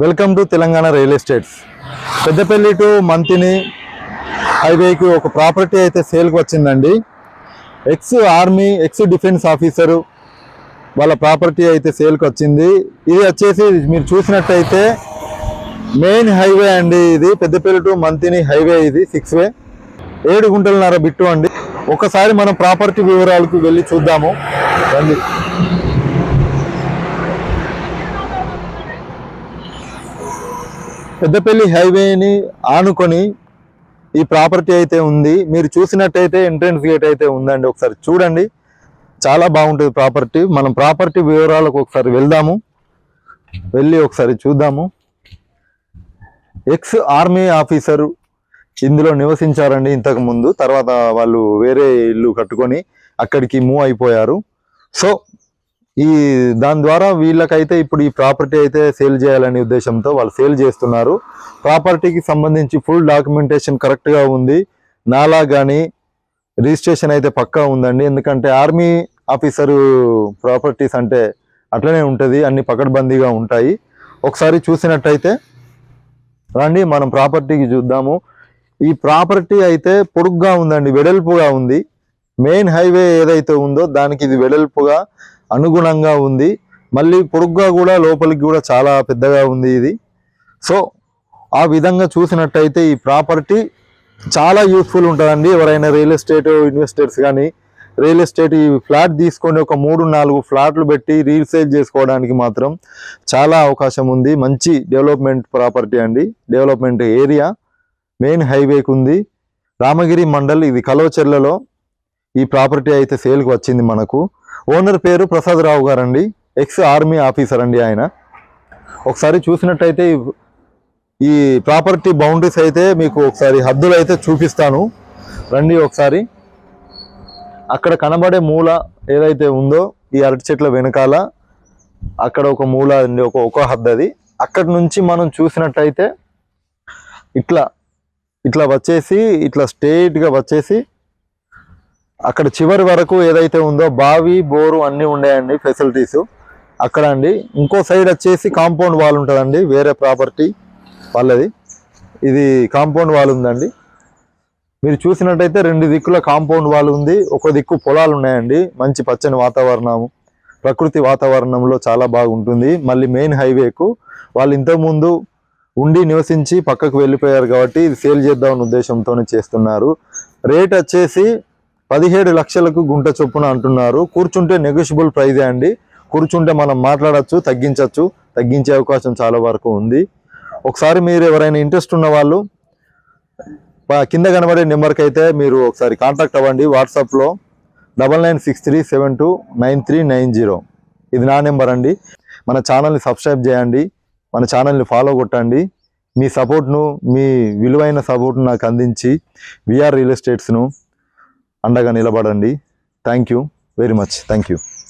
Welcome to Telangana real estates Peddapalli to Manthani హైవేకి ఒక property అయితే సేల్కి వచ్చిందండి. Ex army ex defence officer వాళ్ళ ప్రాపర్టీ అయితే సేల్కి వచ్చింది. ఇది వచ్చేసి మీరు చూసినట్టయితే మెయిన్ హైవే అండి ఇది. పెద్దపల్లి టు మంతిని హైవే ఇది సిక్స్ వే. ఏడు గుంటలన్నర బిట్టు అండి. ఒకసారి మనం ప్రాపర్టీ వివరాలకు వెళ్ళి చూద్దాము. రండి. పెద్దపల్లి హైవేని ఆనుకొని ఈ ప్రాపర్టీ అయితే ఉంది. మీరు చూసినట్టయితే ఎంట్రన్స్ గేట్ అయితే ఉందండి. ఒకసారి చూడండి. చాలా బాగుంటుంది ప్రాపర్టీ. మనం ప్రాపర్టీ వివరాలకు ఒకసారి వెళ్దాము. వెళ్ళి ఒకసారి చూద్దాము. ఎక్స్ ఆర్మీ ఆఫీసరు ఇందులో నివసించారండి ఇంతకు ముందు. తర్వాత వాళ్ళు వేరే ఇల్లు కట్టుకొని అక్కడికి మూవ్ అయిపోయారు. సో ఈ దాని ద్వారా వీళ్ళకైతే ఇప్పుడు ఈ ప్రాపర్టీ అయితే సేల్ చేయాలనే ఉద్దేశంతో వాళ్ళు సేల్ చేస్తున్నారు. ప్రాపర్టీకి సంబంధించి ఫుల్ డాక్యుమెంటేషన్ కరెక్ట్గా ఉంది. నాలా కానీ రిజిస్ట్రేషన్ అయితే పక్కా ఉందండి. ఎందుకంటే ఆర్మీ ఆఫీసరు ప్రాపర్టీస్ అంటే అట్లనే ఉంటుంది. అన్ని పకడ్బందీగా ఉంటాయి. ఒకసారి చూసినట్టయితే రండి మనం ప్రాపర్టీకి చూద్దాము. ఈ ప్రాపర్టీ అయితే పొడుగ్గా ఉందండి. వెడల్పుగా ఉంది. మెయిన్ హైవే ఏదైతే ఉందో దానికి ఇది వెడల్పుగా అనుగుణంగా ఉంది. మళ్ళీ పొడుగ్గా కూడా లోపలికి కూడా చాలా పెద్దగా ఉంది ఇది. సో ఆ విధంగా చూసినట్టయితే ఈ ప్రాపర్టీ చాలా యూస్ఫుల్ ఉంటుందండి. ఎవరైనా రియల్ ఎస్టేట్ ఇన్వెస్టర్స్ కానీ రియల్ ఎస్టేట్ ఈ ఫ్లాట్ తీసుకొని ఒక మూడు నాలుగు ఫ్లాట్లు పెట్టి రీసేల్ చేసుకోవడానికి మాత్రం చాలా అవకాశం ఉంది. మంచి డెవలప్మెంట్ ప్రాపర్టీ అండి. డెవలప్మెంట్ ఏరియా మెయిన్ హైవేకి ఉంది. రామగిరి మండల్ ఇది కలోచెర్లలో ఈ ప్రాపర్టీ అయితే సేల్కి వచ్చింది మనకు. ఓనర్ పేరు ప్రసాద్ రావు గారండి. ఎక్స్ ఆర్మీ ఆఫీసర్ అండి ఆయన. ఒకసారి చూసినట్టయితే ఈ- ప్రాపర్టీ బౌండరీస్ అయితే మీకు ఒకసారి హద్దులు అయితే చూపిస్తాను. రండి ఒకసారి. అక్కడ కనబడే మూల ఏదైతే ఉందో ఈ అరటి చెట్ల వెనకాల అక్కడ ఒక మూల అండి ఒక ఒక హద్దు అది. అక్కడి నుంచి మనం చూసినట్టయితే ఇట్లా ఇట్లా వచ్చేసి ఇట్లా స్ట్రేట్గా వచ్చేసి అక్కడ చివరి వరకు ఏదైతే ఉందో బావి బోరు అన్నీ ఉన్నాయండి ఫెసిలిటీస్ అక్కడ అండి. ఇంకో సైడ్ వచ్చేసి కాంపౌండ్ వాల్ ఉంటుందండి. వేరే ప్రాపర్టీ వాళ్ళది. ఇది కాంపౌండ్ వాల్ ఉందండి. మీరు చూసినట్టయితే రెండు దిక్కుల కాంపౌండ్ వాల్ ఉంది. ఒక దిక్కు పొలాలు ఉన్నాయండి. మంచి పచ్చని వాతావరణం ప్రకృతి వాతావరణంలో చాలా బాగుంటుంది. మళ్ళీ మెయిన్ హైవేకు వాళ్ళు ఇంతకుముందు ఉండి నివసించి పక్కకు వెళ్ళిపోయారు కాబట్టి ఇది సేల్ చేద్దామన్న ఉద్దేశంతోనే చేస్తున్నారు. రేట్ వచ్చేసి పదిహేడు లక్షలకు గుంట చొప్పున అంటున్నారు. కూర్చుంటే నెగోషియబుల్ ప్రైజే అండి. కూర్చుంటే మనం మాట్లాడచ్చు తగ్గించవచ్చు తగ్గించే అవకాశం చాలా వరకు ఉంది. ఒకసారి మీరు ఎవరైనా ఇంట్రెస్ట్ ఉన్న వాళ్ళు కింద కనబడే నెంబర్కి అయితే మీరు ఒకసారి కాంటాక్ట్ అవ్వండి. వాట్సాప్లో double nine six three seven two nine three nine zero ఇది నా నెంబర్ అండి. మన ఛానల్ని సబ్స్క్రైబ్ చేయండి. మన ఛానల్ని ఫాలో కొట్టండి. మీ సపోర్ట్ను మీ విలువైన సపోర్ట్ను నాకు అందించి విఆర్ రియల్ ఎస్టేట్స్ను అండగా నిలబడండి. Thank you very much thank you